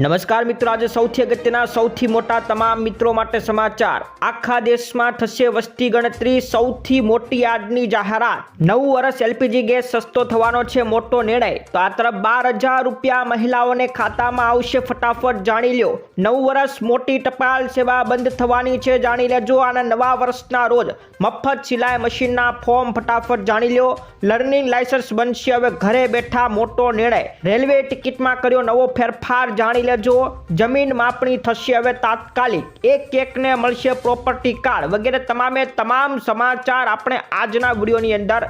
નમસ્કાર મિત્રો, આજે સૌથી અગત્યના, સૌથી મોટા તમામ મિત્રો માટે સમાચાર. આખા દેશમાં થશે વસ્તી ગણતરી, સૌથી મોટી આજની જાહેરાત. નવ વર્ષ એલપીજી ગેસ સસ્તો થવાનો છે મોટો નિર્ણય. તો આ તરફ બાર હજાર રૂપિયા મહિલાઓને ખાતામાં આવશે ફટાફટ, જાણી લ્યો. નવ વર્ષ મોટી ટપાલ સેવા બંધ થવાની છે, જાણી લેજો. અને નવા વર્ષના રોજ મફત સિલાઈ મશીનના ફોર્મ ફટાફટ જાણી લ્યો. લર્નિંગ લાયસન્સ બનશે. હવે ઘરે બેઠા મોટો નિર્ણય. રેલવે ટિકિટમાં કર્યો નવો ફેરફાર, જાણી લેજો જમીન માપણી થશે હવે તાત્કાલિક. એક એકને મળશે પ્રોપર્ટી કાર્ડ વગેરે તમામે તમામ સમાચાર આપણે આજના વિડીયોની અંદર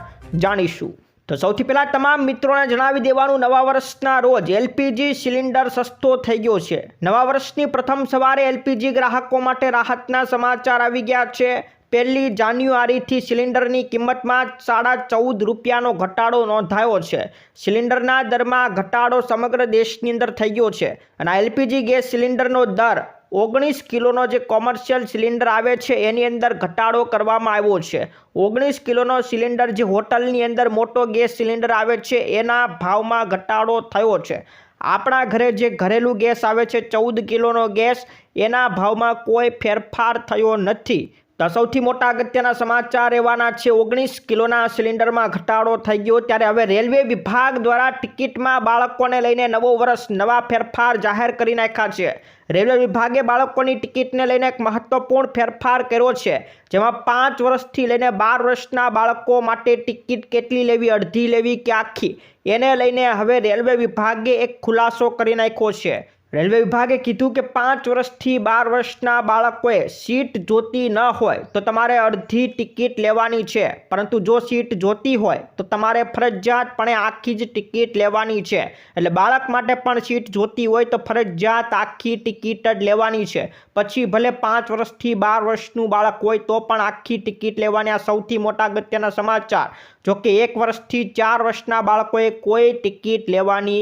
જાણીશું. તો સૌથી પહેલાં તમામ મિત્રોને જણાવી દેવાનું, નવા વર્ષના રોજ એલપીજી સિલિન્ડર સસ્તો થઈ ગયો છે. નવા વર્ષની પ્રથમ સવારે એલપીજી ગ્રાહકો માટે રાહતના સમાચાર આવી ગયા છે. પહેલી જાન્યુઆરીથી સિલિન્ડરની કિંમતમાં સાડા ચૌદ રૂપિયાનો ઘટાડો નોંધાયો છે. સિલિન્ડરના દરમાં ઘટાડો સમગ્ર દેશની અંદર થઈ ગયો છે અને એલપીજી ગેસ સિલિન્ડરનો દર ઓગણીસ કિલોનો જે કોમર્શિયલ સિલિન્ડર આવે છે એની અંદર ઘટાડો કરવામાં આવ્યો છે. ઓગણીસ કિલોનો સિલિન્ડર જે હોટલની અંદર મોટો ગેસ સિલિન્ડર આવે છે એના ભાવમાં ઘટાડો થયો છે. આપણા ઘરે જે ઘરેલું ગેસ આવે છે ચૌદ કિલોનો ગેસ એના ભાવમાં કોઈ ફેરફાર થયો નથી. તો સૌથી મોટા અગત્યના સમાચાર રહેવાના છે. ઓગણીસ કિલોના સિલિન્ડરમાં ઘટાડો થઈ ગયો ત્યારે હવે રેલવે વિભાગ દ્વારા ટિકિટમાં બાળકોને લઈને નવો વર્ષ, નવા ફેરફાર જાહેર કરી નાખ્યા છે. રેલવે વિભાગે બાળકોની ટિકિટને લઈને એક મહત્વપૂર્ણ ફેરફાર કર્યો છે, જેમાં પાંચ વર્ષથી લઈને બાર વર્ષના બાળકો માટે ટિકિટ કેટલી લેવી, અડધી લેવી કે આખી? એને લઈને હવે રેલવે વિભાગે એક ખુલાસો કરી નાખ્યો છે. રેલવે વિભાગે કીધું કે પાંચ વર્ષથી બાર વર્ષના બાળકોએ સીટ જોતી ન હોય તો તમારે અડધી ટિકિટ લેવાની છે. પરંતુ જો સીટ જોતી હોય તો તમારે ફરજિયાતપણે આખી જ ટિકિટ લેવાની છે. એટલે બાળક માટે પણ સીટ જોતી હોય તો ફરજિયાત આખી ટિકિટ જ લેવાની છે. પછી ભલે પાંચ વર્ષથી બાર વર્ષનું બાળક હોય તો પણ આખી ટિકિટ લેવાની આ સૌથી મોટા અગત્યના સમાચાર. જોકે એક વર્ષથી ચાર વર્ષના બાળકોએ કોઈ ટિકિટ લેવાની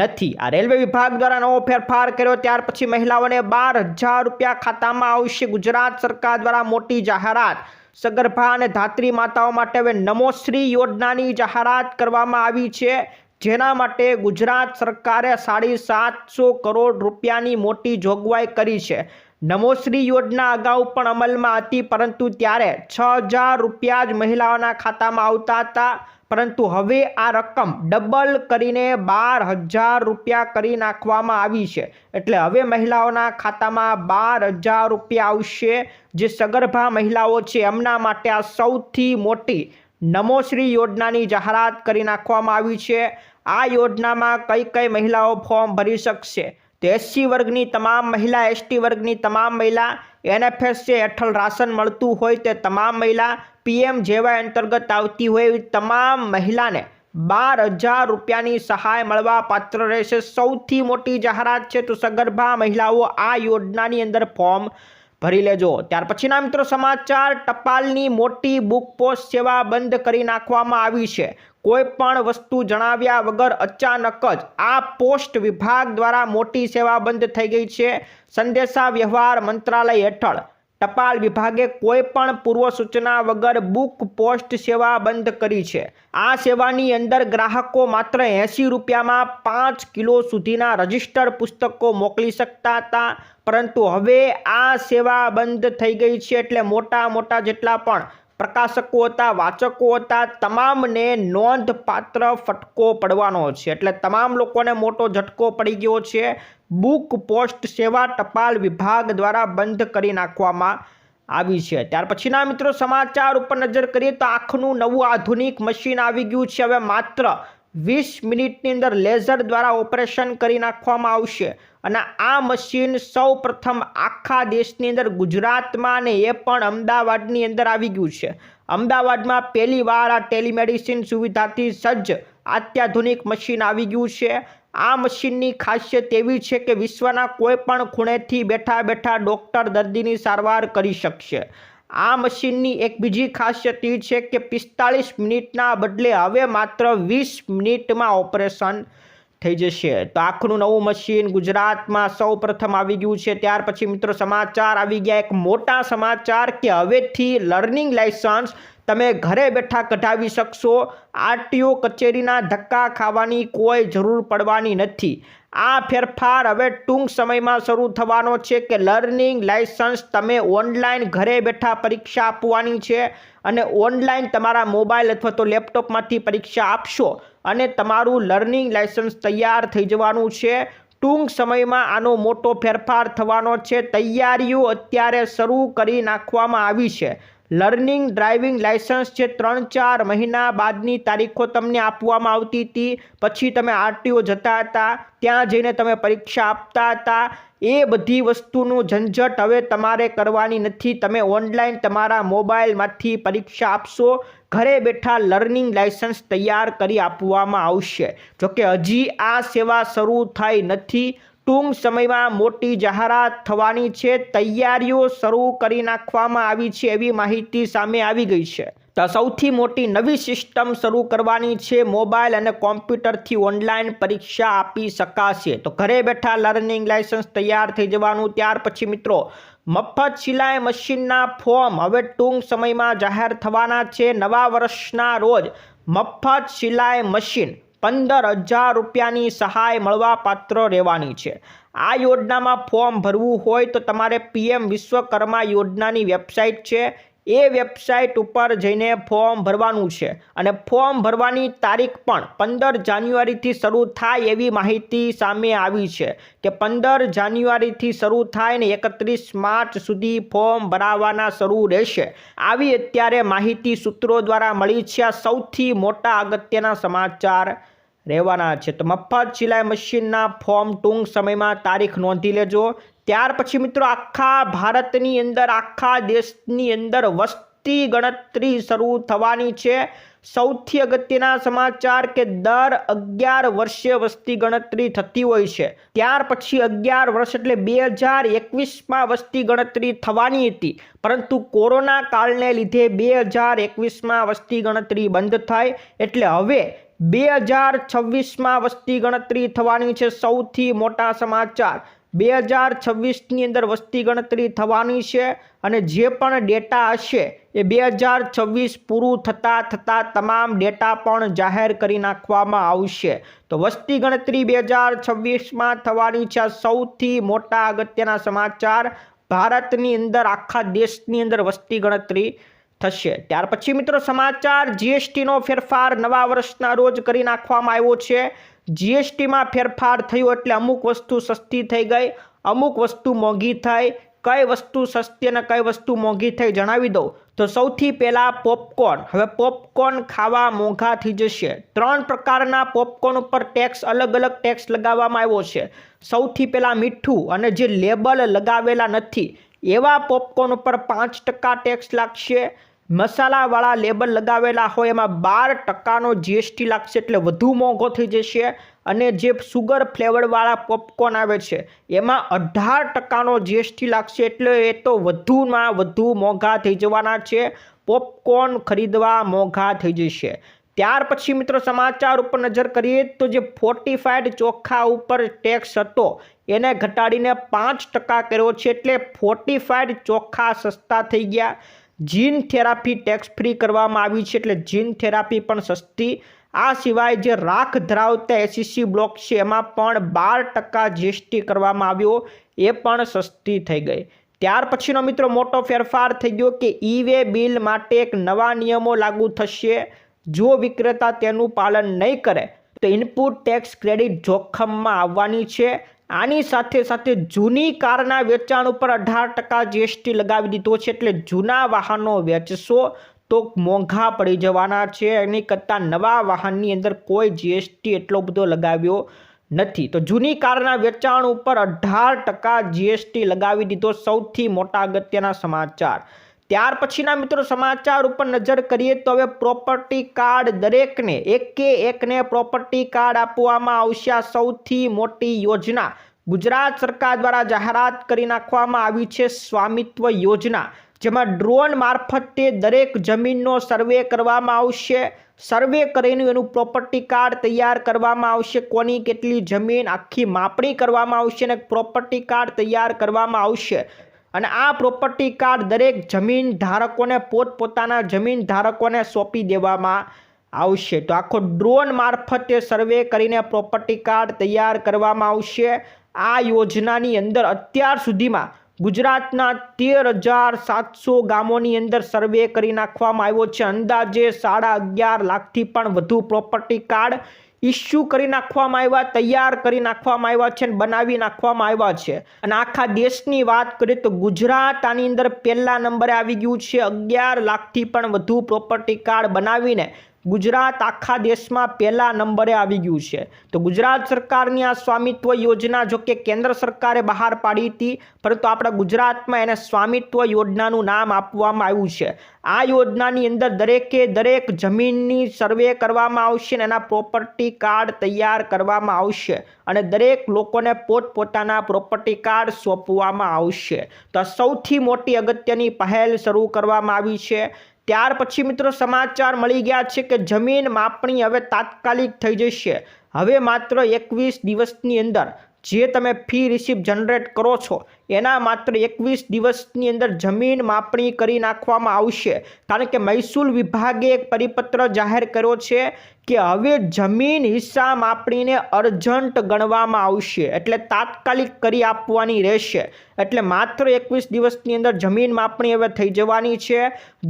નથી. આ રેલવે વિભાગ દ્વારા નવો ફેરફાર કર્યો, ત્યાર પછી મહિલાઓને બાર હજાર રૂપિયા ખાતામાં આવશે. ગુજરાત સરકાર દ્વારા મોટી જાહેરાત. સગર્ભા અને ધાત્રી માતાઓ માટે હવે નમોશ્રી યોજનાની જાહેરાત કરવામાં આવી છે. જેના માટે ગુજરાત સરકારે સાડી સાતસો કરોડ રૂપિયાની મોટી જોગવાઈ કરી છે. નમોશ્રી યોજના અગાઉ પણ અમલમાં હતી, પરંતુ ત્યારે છ હજાર રૂપિયા જ મહિલાઓના ખાતામાં આવતા હતા. પરંતુ હવે આ રકમ ડબલ કરીને બાર હજાર રૂપિયા કરી નાખવામાં આવી છે. એટલે હવે મહિલાઓના ખાતામાં બાર હજાર રૂપિયા આવશે. જે સગર્ભા મહિલાઓ છે, એમના માટે આ સૌથી મોટી નમોશ્રી યોજનાની જાહેરાત કરી નાખવામાં આવી છે. આ યોજનામાં કઈ કઈ મહિલાઓ ફોર્મ ભરી શકશે? તો એસસી વર્ગની તમામ મહિલા, એસટી વર્ગની તમામ મહિલા, એનએફએસએ હેઠળ રાશન મળતું હોય તે તમામ મહિલા, પીએમ જેવાય અંતર્ગત આવતી હોય એવી તમામ મહિલાને બાર હજાર રૂપિયાની સહાય મળવા પાત્ર રહેશે. સૌથી મોટી જાહેરાત છે તો સગર્ભા મહિલાઓ આ યોજનાની અંદર ફોર્મ ભરી લેજો. ત્યાર પછીના મિત્રો સમાચાર, ટપાલની મોટી બુક પોસ્ટ સેવા બંધ કરી નાખવામાં આવી છે. કોઈ પણ વસ્તુ જણાવ્યા વગર અચાનક જ આ પોસ્ટ વિભાગ દ્વારા મોટી સેવા બંધ થઈ ગઈ છે. સંદેશા વ્યવહાર મંત્રાલય હેઠળ ટપાલ વિભાગે કોઈ પણ પૂર્વ સૂચના વગર બુક પોસ્ટ સેવા બંધ કરી છે. આ સેવાની અંદર ગ્રાહકો માત્ર એંસી રૂપિયામાં પાંચ કિલો સુધીના રજિસ્ટર પુસ્તકો મોકલી શકતા હતા, પરંતુ હવે આ સેવા બંધ થઈ ગઈ છે એટલે મોટા મોટા જેટલા પણ પ્રકાશકો હતા, વાચકો હતા, તમામને નોંધપાત્ર ફટકો પડવાનો છે. એટલે તમામ લોકોને મોટો ઝટકો પડી ગયો છે. બુક પોસ્ટ સેવા ટપાલ વિભાગ દ્વારા બંધ કરી નાખવામાં આવી છે. ત્યાર પછીના મિત્રો સમાચાર ઉપર નજર કરીએ તો આંખનું નવું આધુનિક મશીન આવી ગયું છે. હવે માત્ર વીસ મિનિટની અંદર લેઝર દ્વારા ઓપરેશન કરી નાખવામાં આવશે અને આ મશીન સૌ પ્રથમ આખા દેશની અંદર ગુજરાતમાં અને એ પણ અમદાવાદની અંદર આવી ગયું છે. અમદાવાદમાં પહેલીવાર આ ટેલિમેડિસિન સુવિધાથી સજ્જ અત્યાધુનિક મશીન આવી ગયું છે. આ મશીનની ખાસિયત એવી છે કે વિશ્વના કોઈ પણ ખૂણેથી બેઠા બેઠા ડૉક્ટર દર્દીની સારવાર કરી શકશે. આ મશીનની એક બીજી ખાસિયત એ છે કે પિસ્તાળીસ મિનિટના બદલે હવે માત્ર વીસ મિનિટમાં ઓપરેશન થઈ જશે. તો આખનું નવું મશીન ગુજરાતમાં સૌ પ્રથમ આવી ગયું છે. ત્યાર પછી મિત્રો સમાચાર આવી ગયા. એક મોટા સમાચાર કે હવેથી લર્નિંગ લાયસન્સ તમે ઘરે બેઠા કઢાવી શકશો. આરટીઓ કચેરીના ધક્કા ખાવાની કોઈ જરૂર પડવાની નથી. આ ફેરફાર હવે ટૂંક સમયમાં શરૂ થવાનો છે કે લર્નિંગ લાયસન્સ તમે ઓનલાઈન ઘરે બેઠા પરીક્ષા આપવાની છે અને ઓનલાઈન તમારા મોબાઈલ અથવા તો લેપટોપમાંથી પરીક્ષા આપશો અને તમારું લર્નિંગ લાયસન્સ તૈયાર થઈ જવાનું છે. ટૂંક સમયમાં આનો મોટો ફેરફાર થવાનો છે. તૈયારીઓ અત્યારે શરૂ કરી નાખવામાં આવી છે. લર્નિંગ ડ્રાઇવિંગ લાઇસન્સ છે ત્રણ ચાર મહિના બાદની તારીખો તમને આપવામાં આવતી હતી, પછી તમે આરટીઓ જતા હતા, ત્યાં જઈને તમે પરીક્ષા આપતા હતા. એ બધી વસ્તુનું ઝંઝટ હવે તમારે કરવાની નથી. તમે ઓનલાઈન તમારા મોબાઈલમાંથી પરીક્ષા આપશો. ઘરે બેઠા લર્નિંગ લાઇસન્સ તૈયાર કરી આપવામાં આવશે. જોકે હજી આ સેવા શરૂ થઈ નથી. ટૂંક સમયમાં મોટી જાહેરાત થવાની છે. તૈયારીઓ શરૂ કરી નાખવામાં આવી છે એવી માહિતી સામે આવી ગઈ છે. તો સૌથી મોટી નવી સિસ્ટમ શરૂ કરવાની છે. મોબાઈલ અને કોમ્પ્યુટરથી ઓનલાઈન પરીક્ષા આપી શકાશે. તો ઘરે બેઠા લર્નિંગ લાયસન્સ તૈયાર થઈ જવાનું. ત્યાર પછી મિત્રો, મફત સિલાઈ મશીનના ફોર્મ હવે ટૂંક સમયમાં જાહેર થવાના છે. નવા વર્ષના રોજ મફત સિલાઈ મશીન પંદર હજાર રૂપિયાની સહાય મળવા પાત્ર રહેવાની છે. આ યોજનામાં ફોર્મ ભરવું હોય તો તમારે પીએમ વિશ્વકર્મા યોજનાની વેબસાઇટ છે. એ વેબસાઇટ ઉપર જઈને ફોર્મ ભરવાનું છે અને ફોર્મ ભરવાની તારીખ પણ પંદર જાન્યુઆરીથી શરૂ થાય એવી માહિતી સામે આવી છે કે પંદર જાન્યુઆરીથી શરૂ થાય ને એકત્રીસ માર્ચ સુધી ફોર્મ ભરાવાના શરૂ રહેશે. આવી અત્યારે માહિતી સૂત્રો દ્વારા મળી છે. સૌથી મોટા અગત્યના સમાચાર રહેવાના છે. તો મફત સિલાઈ મશીનના ફોર્મ ટૂંક સમયમાં તારીખ નોંધી લેજો. ત્યાર પછી મિત્રો આખા ભારતની અંદર, આખા દેશની અંદર વસ્તી ગણતરી શરૂ થવાની છે. સૌથી અગત્યના સમાચાર કે દર અગિયાર વર્ષે વસ્તી ગણતરી થતી હોય છે. ત્યાર પછી અગિયાર વર્ષ એટલે બે હજાર એકવીસમાં વસ્તી ગણતરી થવાની હતી. પરંતુ કોરોના કાળને લીધે બે હજાર એકવીસમાં વસ્તી ગણતરી બંધ થાય એટલે હવે બે હજાર છવ્વીસમાં વસ્તી ગણતરી થવાની છે સૌથી મોટા સમાચાર. બે હજાર છવ્વીસની અંદર વસ્તી ગણતરી થવાની છે અને જે પણ ડેટા હશે એ બે હજાર છવ્વીસ પૂરું થતાં થતાં તમામ ડેટા પણ જાહેર કરી નાખવામાં આવશે. તો વસ્તી ગણતરી બે હજાર છવ્વીસમાં થવાની છે સૌથી મોટા અગત્યના સમાચાર. ભારતની અંદર આખા દેશની અંદર વસ્તી ગણતરી થશે. ત્યાર પછી મિત્રો સમાચાર જીએસટીનો ફેરફાર નવા વર્ષના રોજ કરી નાખવામાં આવ્યો છે. જીએસટીમાં ફેરફાર થયો એટલે અમુક વસ્તુ સસ્તી થઈ ગઈ, અમુક વસ્તુ મોંઘી થઈ. કઈ વસ્તુ સસ્તી અને કઈ વસ્તુ મોંઘી થઈ જણાવી દઉં. તો સૌથી પહેલાં પોપકોર્ન. હવે પોપકોર્ન ખાવા મોંઘા થઈ જશે. ત્રણ પ્રકારના પોપકોર્ન ઉપર ટેક્સ, અલગ અલગ ટેક્સ લગાવવામાં આવ્યો છે. સૌથી પહેલાં મીઠું અને જે લેબલ લગાવેલા નથી, એવા પોપકોર્ન ઉપર પાંચ ટકા ટેક્સ લાગશે. મસાલાવાળા લેબલ લગાવેલા હોય, એમાં બાર ટકાનો જીએસટી લાગશે એટલે વધુ મોંઘો થઈ જશે. અને જે સુગર ફ્લેવરવાળા પોપકોર્ન આવે છે, એમાં અઢાર ટકાનો જીએસટી લાગશે એટલે એ તો વધુમાં વધુ મોંઘા થઈ જવાના છે. પોપકોર્ન ખરીદવા મોંઘા થઈ જશે. ત્યાર પછી મિત્રો સમાચાર ઉપર નજર કરીએ તો જે ફોર્ટિફાઈડ ચોખા ઉપર ટેક્સ હતો, એને ઘટાડીને પાંચ ટકા કર્યો છે એટલે ફોર્ટિફાઈડ ચોખા સસ્તા થઈ ગયા. જીન થેરાપી ટેક્સ ફ્રી કરવામાં આવી છે એટલે જીન થેરાપી પણ સસ્તી. આ સિવાય જે રાખ ધરાવતા એસીસી બ્લોક છે, એમાં પણ બાર ટકા જીએસટી કરવામાં આવ્યો. એ પણ સસ્તી થઈ ગઈ. ત્યાર પછીનો મિત્રો મોટો ફેરફાર થઈ ગયો કે ઈ વે બિલ માટે એક નવા નિયમો લાગુ થશે. જો વિક્રેતા તેનું પાલન નહીં કરે, તો ઇનપુટ ટેક્સ ક્રેડિટ જોખમમાં આવવાની છે. આની સાથે સાથે જૂની કારના વેચાણ ઉપર અઢાર ટકા જીએસટી લગાવી દીધો છે એટલે જૂના વાહનો વેચશો તો મોંઘા પડી જવાના છે. એની કરતાં નવા વાહનની અંદર કોઈ જીએસટી એટલો બધો લગાવ્યો નથી. તો જૂની કારના વેચાણ ઉપર અઢાર ટકા જીએસટી લગાવી દીધો સૌથી મોટા અગત્યના સમાચાર. ત્યાર પછીના મિત્રો સમાચાર ઉપર નજર કરીએ તો હવે પ્રોપર્ટી કાર્ડ દરેકને એકે એકને પ્રોપર્ટી કાર્ડ આપવામાં આવશે. સૌથી મોટી યોજના ગુજરાત સરકાર દ્વારા જાહેરાત કરી નાખવામાં આવી છે સ્વામિત્વ યોજના, જેમાં ડ્રોન મારફતે દરેક જમીનનો સર્વે કરવામાં આવશે. સર્વે કરીને એનું પ્રોપર્ટી કાર્ડ તૈયાર કરવામાં આવશે. કોની કેટલી જમીન, આખી માપણી કરવામાં આવશે અને પ્રોપર્ટી કાર્ડ તૈયાર કરવામાં આવશે. અને આ પ્રોપર્ટી કાર્ડ દરેક જમીન ધારકોને પોતપોતાના જમીન ધારકોને સોંપી દેવામાં આવશે. તો આખો ડ્રોન મારફતે સર્વે કરીને પ્રોપર્ટી કાર્ડ તૈયાર કરવામાં આવશે. આ યોજનાની અંદર અત્યાર સુધીમાં ગુજરાતના તેર હજાર સાતસો ગામોની અંદર સર્વે કરી નાખવામાં આવ્યો છે. અંદાજે સાડા અગિયાર લાખથી પણ વધુ પ્રોપર્ટી કાર્ડ ઇસ્યુ કરી નાખવામાં આવ્યા, તૈયાર કરી નાખવામાં આવ્યા છે અને બનાવી નાખવામાં આવ્યા છે. અને આખા દેશની વાત કરીએ તો ગુજરાત આની અંદર પહેલા નંબરે આવી ગયું છે. અગિયાર લાખથી પણ વધુ પ્રોપર્ટી કાર્ડ બનાવીને ગુજરાત આખા દેશમાં પહેલા નંબરે આવી ગયું છે. તો ગુજરાત સરકારની આ સ્વામિત્વ યોજના જો કે કેન્દ્ર સરકારે બહાર પાડી હતી, પરંતુ આપણા ગુજરાતમાં એને સ્વામિત્વ યોજનાનું નામ આપવામાં આવ્યું છે. આ યોજનાની અંદર દરેકે દરેક જમીનની સર્વે કરવામાં આવશે અને એના પ્રોપર્ટી કાર્ડ તૈયાર કરવામાં આવશે અને દરેક લોકોને પોતપોતાના પ્રોપર્ટી કાર્ડ સોંપવામાં આવશે. તો સૌથી મોટી અગત્યની પહેલ શરૂ કરવામાં આવી છે. ત્યાર પછી મિત્રો સમાચાર મળી ગયા છે કે જમીન માપણી હવે તાત્કાલિક થઈ જશે. હવે માત્ર એકવીસ દિવસની અંદર જે તમે ફી રિસીપ જનરેટ કરો છો, એના માત્ર એકવીસ દિવસની અંદર જમીન માપણી કરી નાખવામાં આવશે. કારણ કે મહેસૂલ વિભાગે એક પરિપત્ર જાહેર કર્યો છે કે હવે જમીન હિસ્સા માપણીને અર્જન્ટ ગણવામાં આવશે, એટલે તાત્કાલિક કરી આપવાની રહેશે. એટલે માત્ર એકવીસ દિવસની અંદર જમીન માપણી હવે થઈ જવાની છે.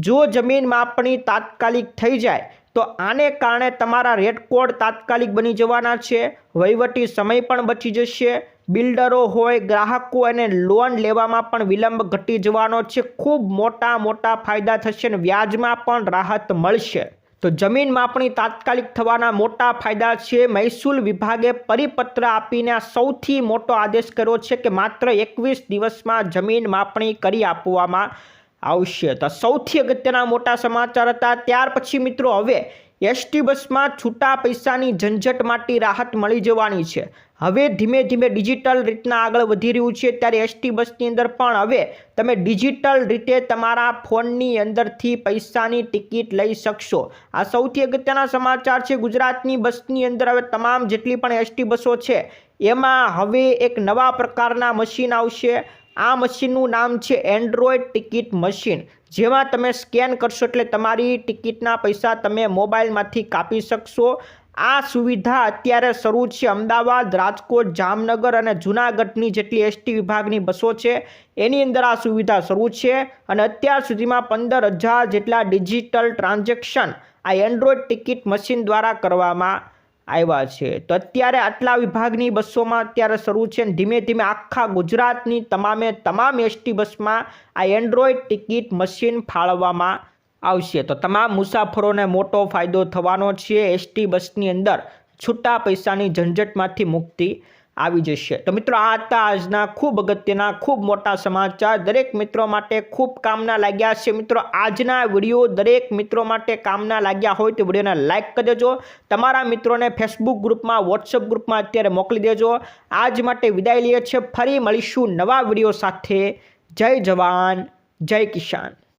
જો જમીન માપણી તાત્કાલિક થઈ જાય તો આને કારણે તમારા રેડકોડ તાત્કાલિક બની જવાના છે, વહીવટી સમય પણ બચી જશે, બિલ્ડરો હોય, ગ્રાહકો અને લોન લેવામાં પણ વિલંબ ઘટી જવાનો છે, ખૂબ મોટા મોટા ફાયદા થશે અને વ્યાજમાં પણ રાહત મળશે. તો જમીન માપણી તાત્કાલિક થવાના મોટા ફાયદા છે, મહેસૂલ વિભાગે પરિપત્ર આપીને સૌથી મોટો આદેશ કર્યો છે કે માત્ર એકવીસ દિવસમાં જમીન માપણી કરી આપવામાં આવશે. તો સૌથી અગત્યના મોટા સમાચાર હતા. ત્યાર પછી મિત્રો હવે એસટી બસમાં છૂટા પૈસાની ઝંઝટ માટે રાહત મળી જવાની છે. હવે ધીમે ધીમે ડિજિટલ રીતના આગળ વધી રહ્યું છે. ત્યારે એસટી બસની અંદર પણ હવે તમે ડિજિટલ રીતે તમારા ફોનની અંદરથી પૈસાની ટિકિટ લઈ શકશો. આ સૌથી અગત્યના સમાચાર છે. ગુજરાતની બસની અંદર હવે તમામ જેટલી પણ એસટી બસો છે, એમાં હવે એક નવા પ્રકારના મશીન આવશે. આ મશીનનું નામ છે એન્ડ્રોઈડ ટિકિટ મશીન. જેમાં તમે સ્કેન કરશો એટલે તમારી ટિકિટના પૈસા તમે મોબાઈલમાંથી કાપી શકશો. આ સુવિધા અત્યારે શરૂ છે અમદાવાદ, રાજકોટ, જામનગર અને જૂનાગઢની જેટલી એસટી વિભાગની બસો છે. એની અંદર આ સુવિધા શરૂ છે અને અત્યાર સુધીમાં પંદર હજાર જેટલા ડિજિટલ ટ્રાન્ઝેક્શન આ એન્ડ્રોઈડ ટિકિટ મશીન દ્વારા કરવામાં આવ્યા છે. તો અત્યારે આટલા વિભાગની બસોમાં અત્યારે શરૂ છે અને ધીમે ધીમે આખા ગુજરાતની તમામે તમામ એસટી બસમાં આ એન્ડ્રોઈડ ટિકિટ મશીન ફાળવવામાં આવશે. તો તમામ મુસાફરોને મોટો ફાયદો થવાનો છે. એસટી બસની અંદર છૂટા પૈસાની ઝંઝટમાંથી મુક્તિ આવી જશે. તો મિત્રો, આ હતા આજના ખૂબ અગત્યના, ખૂબ મોટા સમાચાર. દરેક મિત્રો માટે ખૂબ કામના લાગ્યા છે. મિત્રો, આજના વીડિયો દરેક મિત્રો માટે કામના લાગ્યા હોય તો વિડીયોને લાઇક કરી દેજો. તમારા મિત્રોને ફેસબુક ગ્રુપમાં વોટ્સઅપ ગ્રુપમાં અત્યારે મોકલી દેજો. આજ માટે વિદાય લઈએ છીએ. ફરી મળીશું નવા વીડિયો સાથે. જય જવાન, જય કિસાન.